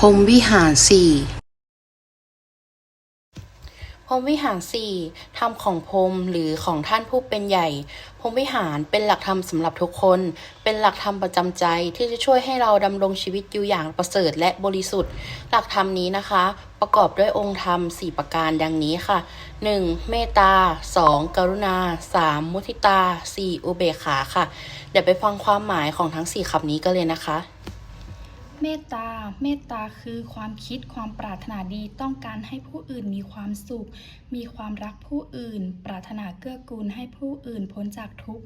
พรมวิหารสี่พรมวิหารสี่ธรรมของพรมหรือของท่านผู้เป็นใหญ่ พรมวิหารเป็นหลักธรรมสำหรับทุกคน เป็นหลักธรรมประจำใจที่จะช่วยให้เราดำรงชีวิตอยู่อย่างประเสริฐและบริสุทธิ์ หลักธรรมนี้นะคะ ประกอบด้วยองค์ธรรมสี่ประการดังนี้ค่ะ 1. เมตตา 2. กรุณา 3. มุทิตา 4. อุเบกขาค่ะ เดี๋ยวไปฟังความหมายของทั้งสี่คำนี้กันเลยนะคะ เมตตา เมตตาคือความคิดความปรารถนาดีต้องการให้ผู้อื่นมีความสุข มีความรักผู้อื่น ปรารถนาเกื้อกูลให้ผู้อื่นพ้นจากทุกข์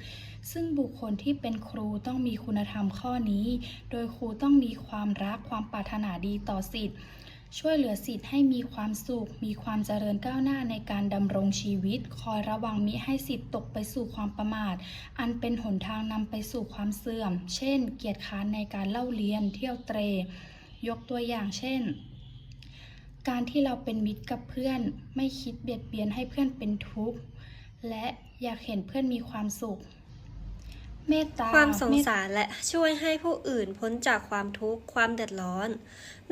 ซึ่งบุคคลที่เป็นครูต้องมีคุณธรรมข้อนี้ โดยครูต้องมีความรักความปรารถนาดีต่อสิทธิ์ ช่วยเหลือสิทธิ์ให้มีความสุข มีความเจริญก้าวหน้าในการดำรงชีวิต คอยระวังมิให้สิทธิ์ตกไปสู่ความประมาท อันเป็นหนทางนำไปสู่ความเสื่อม เช่น เกียรติค้านในการเล่าเรียน เที่ยวเตร ยกตัวอย่างเช่น การที่เราเป็นมิตรกับเพื่อน ไม่คิดเบียดเบียนให้เพื่อนเป็นทุกข์ และอยากเห็นเพื่อนมีความสุข เมตตาความสงสารและช่วยให้ผู้อื่นพ้นจากความทุกข์ความเดือดร้อน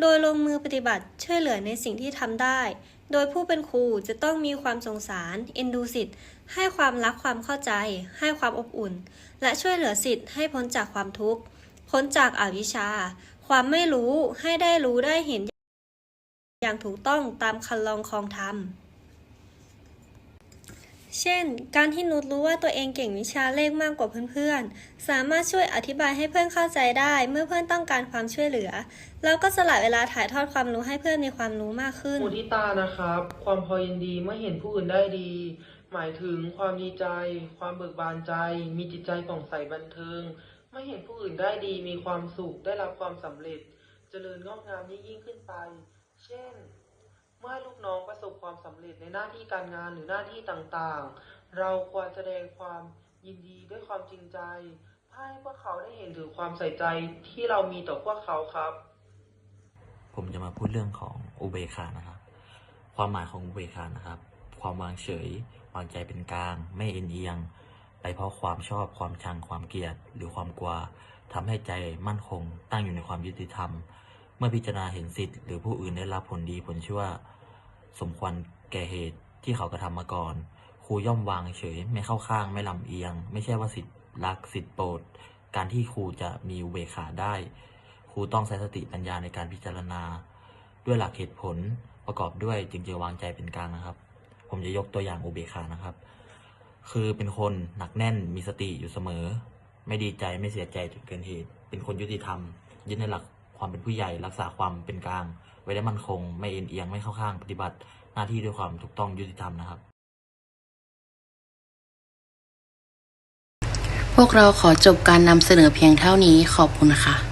โดยลงมือปฏิบัติช่วยเหลือในสิ่งที่ทำได้ โดยผู้เป็นครูจะต้องมีความสงสาร เอ็นดูสิทธิ์ ให้ความรักความเข้าใจ ให้ความอบอุ่น และช่วยเหลือสิทธิ์ให้พ้นจากความทุกข์ พ้นจากอาวิชชา ความไม่รู้ให้ได้รู้ได้เห็น อย่างถูกต้องตามคันลองคองธรรม เช่น การที่นุชรู้ว่าตัวเองเก่งวิชาเลขมากกว่าเพื่อนๆ สามารถช่วยอธิบายให้เพื่อนเข้าใจได้ เมื่อเพื่อนต้องการความช่วยเหลือแล้วก็สละเวลาถ่ายทอดความรู้ให้เพื่อนมีความรู้มากขึ้น มุทิตานะครับ ความพอยินดีเมื่อเห็นผู้อื่นได้ดี หมายถึงความดีใจ ความเบิกบานใจ มีจิตใจผ่องใสบันเทิงเมื่อเห็นผู้อื่นได้ดีมีความสุขได้รับความสำเร็จ เจริญงอกงามยิ่งยิ่งขึ้นไป เช่น มื่อลูกน้องประสบความสำเร็จในหน้าที่การงานหรือหน้าที่ต่างๆ เราควรแสดงความยินดีด้วยความจริงใจเพื่อให้พวกเขาได้เห็นถึงความใส่ใจที่เรามีต่อพวกเขาครับ ผมจะมาพูดเรื่องของอุเบกขานะครับ ความหมายของอุเบกขานะครับ ความวางเฉย วางใจเป็นกลาง ไม่เอ็นเอียง ไปเพราะความชอบความชังความเกลียด หรือความกลัวทำให้ใจมั่นคง ตั้งอยู่ในความยุติธรรมเมื่อพิจารณาเห็นสิทธิ์หรือผู้อื่นได้รับผลดีผลชั่ว สมควรแก่เหตุที่เขากระทำมาก่อน ครูย่อมวางเฉย ไม่เข้าข้างไม่ลำเอียง ไม่ใช่ว่าสิทธิ์รักสิทธิ์โปรด การที่ครูจะมีอุเบกขาได้ ครูต้องใช้สติปัญญาในการพิจารณา ด้วยหลักเหตุผลประกอบด้วยจึงจะวางใจเป็นกลางนะครับ ผมจะยกตัวอย่างอุเบกขานะครับ คือเป็นคนหนักแน่นมีสติอยู่เสมอ ไม่ดีใจไม่เสียใจจนเกินเหตุ เป็นคนยุติธรรมยึดในหลัก ความเป็นผู้ใหญ่รักษาความเป็นกลาง ไว้ได้มั่นคง ไม่เอ็นเอียงไม่เข้าข้างปฏิบัติ หน้าที่ด้วยความถูกต้องยุติธรรมนะครับ พวกเราขอจบการนำเสนอเพียงเท่านี้ขอบคุณค่ะ